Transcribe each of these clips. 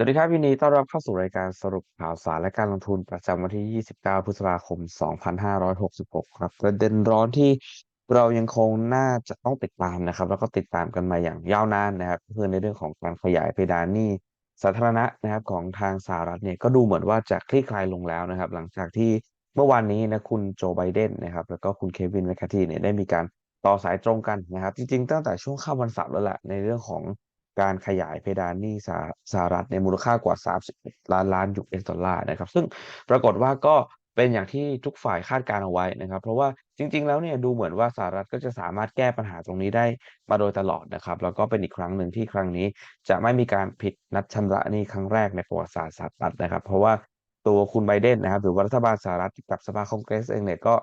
สวัสดีครับยินดีต้อนรับเข้าสู่รายการสรุปข่าวสารและการลงทุนประจำวันที่ 29 พฤษภาคม 2566 ครับ ประเด็นร้อนที่เรายังคงน่าจะต้องติดตามนะครับ แล้วก็ติดตามกันมาอย่างยาวนานนะครับก็คือในเรื่องของการขยายเพดานหนี้สาธารณะนะครับของทางสหรัฐเนี่ยก็ดูเหมือนว่าจะคลี่คลายลงแล้วนะครับ หลังจากที่เมื่อวานนี้นะคุณโจไบเดนนะครับ แล้วก็คุณเควินแมคคาทีเนี่ยได้มีการต่อสายตรงกันนะครับ จริงๆ ตั้งแต่ช่วงค่ำวันเสาร์แล้วแหละในเรื่องของ การขยายเพดานหนี้สหสหรัฐในมูลค่ากว่า31ล้านล้าน US ดอลลาร์นะครับ ซึ่งปรากฏว่าก็เป็นอย่างที่ทุกฝ่ายคาดการเอาไว้นะครับ เพราะว่าจริง ๆ แล้วเนี่ยดูเหมือนว่าสหรัฐก็จะสามารถแก้ปัญหาตรงนี้ได้มาโดยตลอดนะครับ แล้วก็เป็นอีกครั้งหนึ่งที่ครั้งนี้ จะไม่มีการผิดนัดชำระหนี้ครั้งแรกในประวัติศาสตร์สหรัฐนะครับ เพราะว่าตัวคุณไบเดนนะครับ หรือว่ารัฐบาลสหรัฐกับสภาคองเกรสเองเนี่ยก็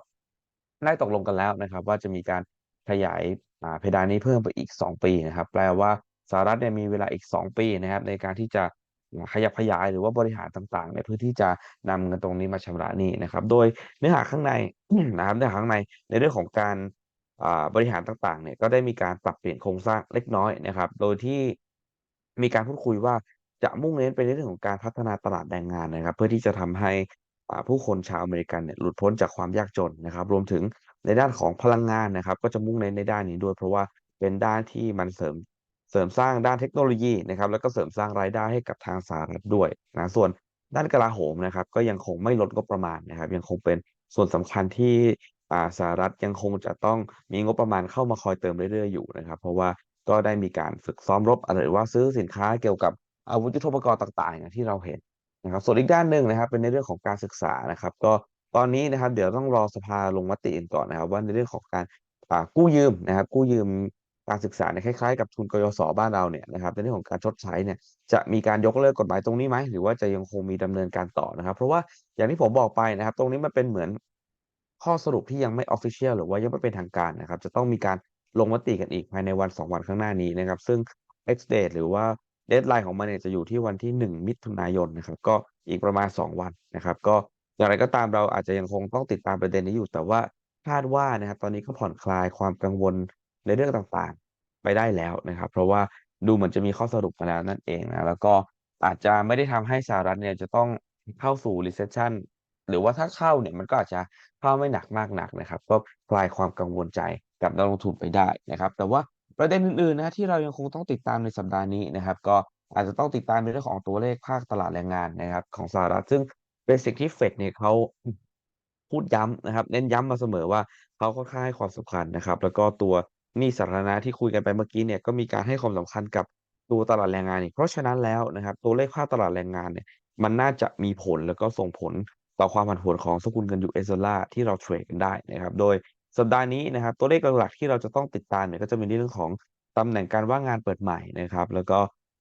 ได้ตกลงกันแล้วนะครับ ว่าจะมีการขยายเพดานนี้เพิ่มไปอีก 2 ปีนะครับ แปลว่า สหรัฐเนี่ยมีเวลาอีก 2 ปีนะครับในการที่จะขยับขยายหรือว่าบริหารต่างๆเนี่ยเพื่อที่จะนำเงินตรงนี้มาชำระหนี้นะครับ โดยเนื้อหาข้างในนะครับเนื้อหาข้างในในเรื่องของการบริหารต่างๆเนี่ยก็ได้มีการปรับเปลี่ยนโครงสร้างเล็กน้อยนะครับ โดยที่มีการพูดคุยว่าจะมุ่งเน้นไปในเรื่องของการพัฒนาตลาดแรงงานนะครับ เพื่อที่จะทำให้ผู้คนชาวอเมริกันเนี่ยหลุดพ้นจากความยากจนนะครับ รวมถึงในด้านของพลังงานนะครับ ก็จะมุ่งเน้นในด้านนี้ด้วย เพราะว่าเป็นด้านที่มันเสริม เสริมสร้างด้านเทคโนโลยีนะครับแล้วก็เสริมสร้างรายได้ให้กับทางสหรัฐด้วยนะส่วนด้านกลาโหมนะครับ ก็ยังคงไม่ลดงบประมาณนะครับ ยังคงเป็นส่วนสำคัญที่อ่าสหรัฐยังคงจะต้องมีงบประมาณเข้ามาคอยเติมเรื่อยๆอยู่นะครับ เพราะว่าก็ได้มีการฝึกซ้อมรบหรือว่าซื้อสินค้าเกี่ยวกับอาวุธยุทโธปกรณ์ต่างๆอย่างที่เราเห็นนะครับ ส่วนอีกด้านหนึ่งนะครับ เป็นในเรื่องของการศึกษานะครับ ก็ตอนนี้นะครับ เดี๋ยวต้องรอสภาลงมติกันก่อนนะครับ ว่าในเรื่องของการกู้ยืมนะครับ กู้ยืม การศึกษาเนี่ยคล้ายๆกับทุนกยศบ้านเราเนี่ยนะครับในเรื่องของการชดใช้เนี่ยจะมีการยกเลิกกฎหมายตรงนี้ไหมหรือว่าจะยังคงมีดำเนินการต่อนะครับ เพราะว่าอย่างที่ผมบอกไปนะครับ ตรงนี้มันเป็นเหมือนข้อสรุปที่ยังไม่ official หรือว่ายังไม่เป็นทางการนะครับ จะต้องมีการลงมติกันอีกภายในวัน 2 วันข้างหน้านี้นะครับ ซึ่ง X date หรือว่า deadline ของมันเนี่ยจะอยู่ที่วันที่ 1 มิถุนายนนะครับก็อีกประมาณ 2 วันนะครับ ก็อย่างไรก็ตามเราอาจจะยังคงต้องติดตามประเด็นนี้อยู่ แต่ว่าคาดว่านะครับ ตอนนี้ก็ผ่อนคลายความกังวล ในเรื่องต่างๆไปได้แล้วนะครับ เพราะว่าดูเหมือนจะมีข้อสรุปมาแล้วนั่นเองนะแล้วก็อาจจะไม่ได้ทำให้สหรัฐเนี่ยจะต้องเข้าสู่ recession หรือว่าถ้าเข้าเนี่ยมันก็อาจจะเข้าไม่หนักมากหนักนะครับ ก็คลายความกังวลใจกับนักลงทุนไปได้นะครับ แต่ว่าประเด็นอื่นๆนะที่เรายังคงต้องติดตามในสัปดาห์นี้นะครับ ก็อาจจะต้องติดตามในเรื่องของตัวเลขภาคตลาดแรงงานนะครับ ของสหรัฐซึ่งเป็นสิ่งที่เฟดเนี่ยเขาพูดย้ำนะครับ เน้นย้ำมาเสมอว่าเขาค่อนข้างให้ความสำคัญนะครับ แล้วก็ตัว หนี้สาธารณะที่คุยกันไปเมื่อกี้เนี่ยก็มีการให้ความสำคัญกับตัวตลาดแรงงานอีกเพราะฉะนั้นแล้วนะครับ ตัวเลขภาคตลาดแรงงานเนี่ยมันน่าจะมีผลแล้วก็ส่งผลต่อความผันผวนของสกุลเงิน US ดอลลาร์ที่เราเทรดกันได้นะครับ โดยสัปดาห์นี้นะครับ ตัวเลขหลักๆที่เราจะต้องติดตามเนี่ยก็จะมีในเรื่องของตำแหน่งการว่างงานเปิดใหม่นะครับ แล้วก็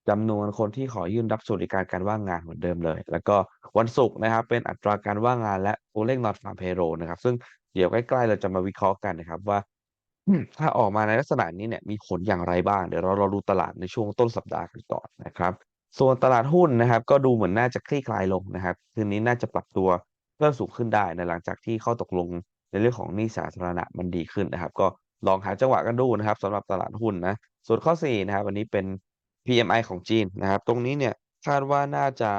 จำนวนคนที่ขอยื่นรับสวัสดิการการว่างงานเหมือนเดิมเลย แล้วก็วันศุกร์นะครับ เป็นอัตราการว่างงานและตัวเลข non farm payroll นะครับ ซึ่งเดี๋ยวใกล้ๆเราจะมาวิเคราะห์กันนะครับว่า ถ้าออกมาในลักษณะนี้เนี่ยมีผลอย่างไรบ้าง เดี๋ยวเราราดูตลาดในช่วงต้นสัปดาห์กันก่อนนะครับ ส่วนตลาดหุ้นนะครับ ก็ดูเหมือนน่าจะคลี่คลายลงนะครับ คืนนี้น่าจะปรับตัวเพิ่มสูงขึ้นได้นะหลังจากที่ข้อตกลงในเรื่องของหนี้สาธารณะมันดีขึ้นนะครับ ก็ลองหาจังหวะกันดูนะครับสำหรับตลาดหุ้นนะ ส่วนข้อ4นะครับวันนี้เป็น PMI ของจีนนะครับ ตรงนี้เนี่ยคาดว่าน่าจะ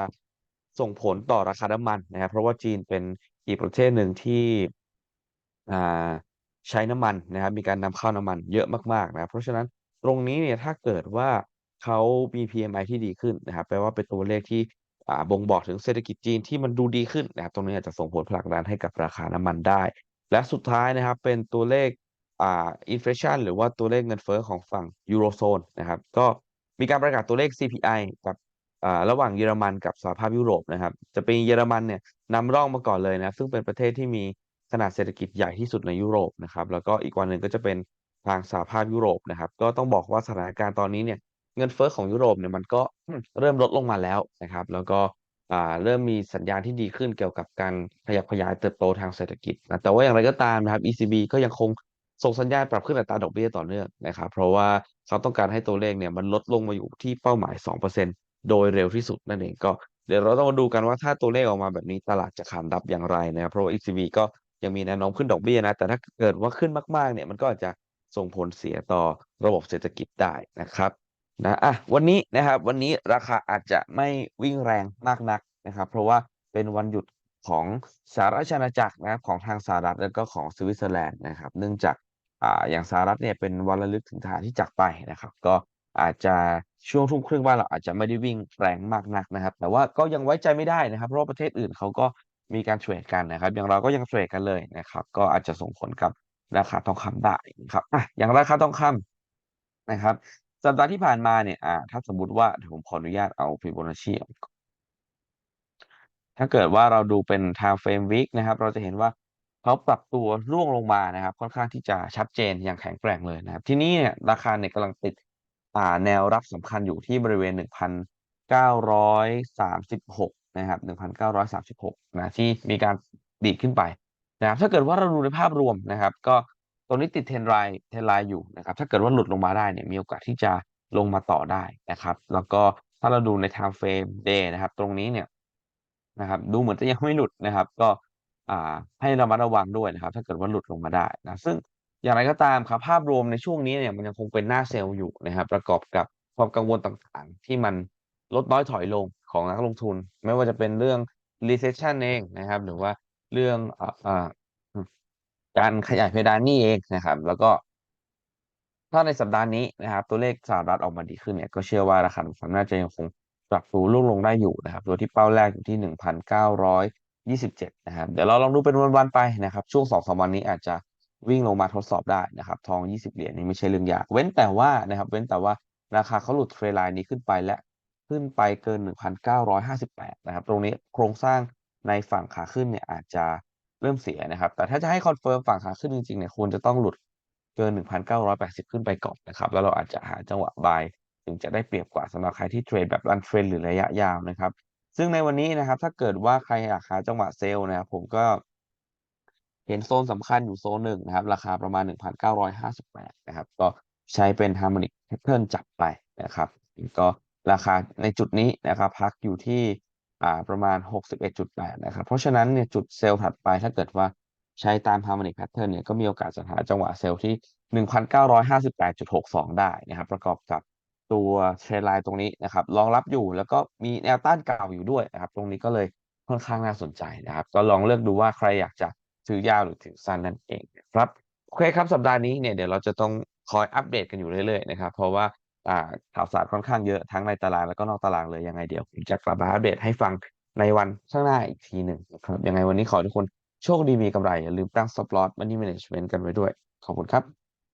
ส่งผลต่อราคาน้ำมันนะครับ เพราะว่าจีนเป็นอีกประเทศหนึ่งที่อ่า ใช้น้ำมันนะครับ มีการนำเข้าน้ำมันเยอะมากๆนะครับเพราะฉะนั้นตรงนี้เนี่ยถ้าเกิดว่าเขามี PMI ที่ดีขึ้นนะครับแปลว่าเป็นตัวเลขที่บ่งบอกถึงเศรษฐกิจจีนที่มันดูดีขึ้นนะครับตรงนี้อาจจะส่งผลผลักดันให้กับราคาน้ำมันได้ และสุดท้ายนะครับเป็นตัวเลขอ่าอินฟลชันหรือว่าตัวเลขเงินเฟ้อของฝั่งยูโรโซนนะครับก็มีการประกาศตัวเลข CPI กับอ่าระหว่างเยอรมันกับสหภาพยุโรปนะครับ จะเป็นเยอรมันเนี่ยนำร่องมาก่อนเลยนะ ซึ่งเป็นประเทศที่มี ขนาดเศรษฐกิจใหญ่ที่สุดในยุโรปนะครับ แล้วก็อีกวันหนึ่งก็จะเป็นทางสหภาพยุโรปนะครับ ก็ต้องบอกว่าสถานการณ์ตอนนี้เนี่ยเงินเฟ้อของยุโรปเนี่ยมันก็เริ่มลดลงมาแล้วนะครับ แล้วก็เริ่มมีสัญญาณที่ดีขึ้นเกี่ยวกับการขยับขยายเติบโตทางเศรษฐกิจนะแต่ว่าอย่างไรก็ตามนะครับ ECB ก็ยังคงส่งสัญญาณปรับขึ้นอัตราดอกเบี้ยต่อเนื่องนะครับ เพราะว่าเขาต้องการให้ตัวเลขเนี่ยมันลดลงมาอยู่ที่เป้าหมาย 2%โดยเร็วที่สุดนั่นเองก็เดี๋ยวเราต้องมาดูกันว่าถ้าตัวเลขออกมาแบบนี้ตลาดจะขานรับอย่างไรนะครับเพราะว่า ECB ก็ ยังมีแนวโน้มขึ้นดอกเบี้ยนะ แต่ถ้าเกิดว่าขึ้นมากๆ เนี่ยมันก็อาจจะส่งผลเสียต่อระบบเศรษฐกิจได้นะครับนะอะวันนี้นะครับวันนี้ราคาอาจจะไม่วิ่งแรงมากนักนะครับ เพราะว่าเป็นวันหยุดของสหราชอาณาจักรนะครับของทางสหรัฐแล้วก็ของสวิตเซอร์แลนด์นะครับ เนื่องจากอ่าอย่างสหรัฐเนี่ยเป็นวันระลึกถึงทหารที่จากไปนะครับ ก็อาจจะช่วงทุ่มครึ่งบ้านเราอาจจะไม่ได้วิ่งแรงมากนักนะครับ แต่ว่าก็ยังไว้ใจไม่ได้นะครับ เพราะประเทศอื่นเขาก็ มีการเทรดกันนะครับ อย่างเราก็ยังเทรดกันเลยนะครับ ก็อาจจะส่งผลกับราคาทองคำได้นะครับอะอย่างราคาทองคำนะครับ สัปดาห์ที่ผ่านมาเนี่ยอ่าถ้าสมมุติว่าผมขออนุญาตเอา Fibonacci ออกก่อนถ้าเกิดว่าเราดูเป็น time frame week นะครับ เราจะเห็นว่าเขาปรับตัวร่วงลงมานะครับ ค่อนข้างที่จะชัดเจนอย่างแข็งแกร่งเลยนะครับ ที่นี้เนี่ยราคาเนี่ยกำลังติดอ่าแนวรับสำคัญอยู่ที่บริเวณ 1,936 นะครับ1,936นะที่มีการดีดขึ้นไปนะครับถ้าเกิดว่าเราดูในภาพรวมนะครับ ก็ตรงนี้ติดเทรนไลน์เทนไลน์อยู่นะครับ ถ้าเกิดว่าหลุดลงมาได้เนี่ยมีโอกาสที่จะลงมาต่อได้นะครับ แล้วก็ถ้าเราดูใน time frame day นะครับ ตรงนี้เนี่ยนะครับ ดูเหมือนจะยังไม่หลุดนะครับ ก็อ่าให้ระมัดระวังด้วยนะครับ ถ้าเกิดว่าหลุดลงมาได้นะซึ่งอย่างไรก็ตามครับภาพรวมในช่วงนี้เนี่ยมันยังคงเป็นหน้าเซลล์อยู่นะครับ ประกอบกับความกังวลต่างๆ ที่มัน ลดน้อยถอยลงของนักลงทุน ไม่ว่าจะเป็นเรื่อง recession เองนะครับ หรือว่าเรื่องออการขยายเพดานนี้เองนะครับ แล้วก็ ถ้าในสัปดาห์นี้นะครับ ตัวเลขสหรัฐออกมาดีขึ้นเนี่ย ก็เชื่อว่าราคาทองคำน่าจะยังคงปรับตัวร่วงลงได้อยู่นะครับโดยที่เป้าแรกอยู่ที่1,927นะครับ เดี๋ยวเราลองดูเป็นวันๆไปนะครับ ช่วงสองสามวันนี้อาจจะวิ่งลงมาทดสอบได้นะครับ ทอง20เหรียญนี่ไม่ใช่เรื่องยาก เว้นแต่ว่านะครับ เว้นแต่ว่าราคาเขาหลุดเทรนไลน์นี้ขึ้นไปและ ขึ้นไปเกิน 1,958 นะครับ ตรงนี้โครงสร้างในฝั่งขาขึ้นเนี่ยอาจจะเริ่มเสียนะครับ แต่ถ้าจะให้คอนเฟิร์มฝั่งขาขึ้นจริงๆเนี่ยควรจะต้องหลุดเกิน 1,980 ขึ้นไปก่อนนะครับ แล้วเราอาจจะหาจังหวะ buy ถึงจะได้เปรียบกว่าสำหรับใครที่เทรดแบบรันเทรนหรือระยะยาวนะครับ ซึ่งในวันนี้นะครับ ถ้าเกิดว่าใครอยากหาจังหวะเซลล์นะครับผมก็ เห็นโซนสำคัญอยู่โซนหนึ่งนะครับ ราคาประมาณ 1,958 นะครับ ก็ใช้เป็น harmonic pattern จับไปนะครับก็ ราคาในจุดนี้นะครับพักอยู่ที่ประมาณ 61.8 นะครับ เพราะฉะนั้นเนี่ยจุดเซลล์ถัดไปถ้าเกิดว่าใช้ตาม harmonic pattern เนี่ยก็มีโอกาสจะหาจังหวะเซลล์ที่ 1,958.62 ได้นะครับ ประกอบกับตัวเทรนไลน์ตรงนี้นะครับรองรับอยู่แล้วก็มีแนวต้านเก่าอยู่ด้วยนะครับ ตรงนี้ก็เลยค่อนข้างน่าสนใจนะครับ ก็ลองเลือกดูว่าใครอยากจะถือยาวหรือถือสั้นนั่นเองนะครับโอเคครับสัปดาห์นี้เนี่ยเดี๋ยวเราจะต้องคอยอัปเดตกันอยู่เรื่อยๆนะครับ เพราะว่า ข่าวสารค่อนข้างเยอะทั้งในตารางแล้วก็นอกตารางเลยยังไงเดี๋ยวผมจะกลับมาอัปเดตให้ฟังในวันข้างหน้าอีกทีหนึ่งนะครับยังไงวันนี้ขอทุกคนโชคดีมีกำไรอย่าลืมตั้ง stop loss money management กันไว้ด้วย ขอบคุณครับ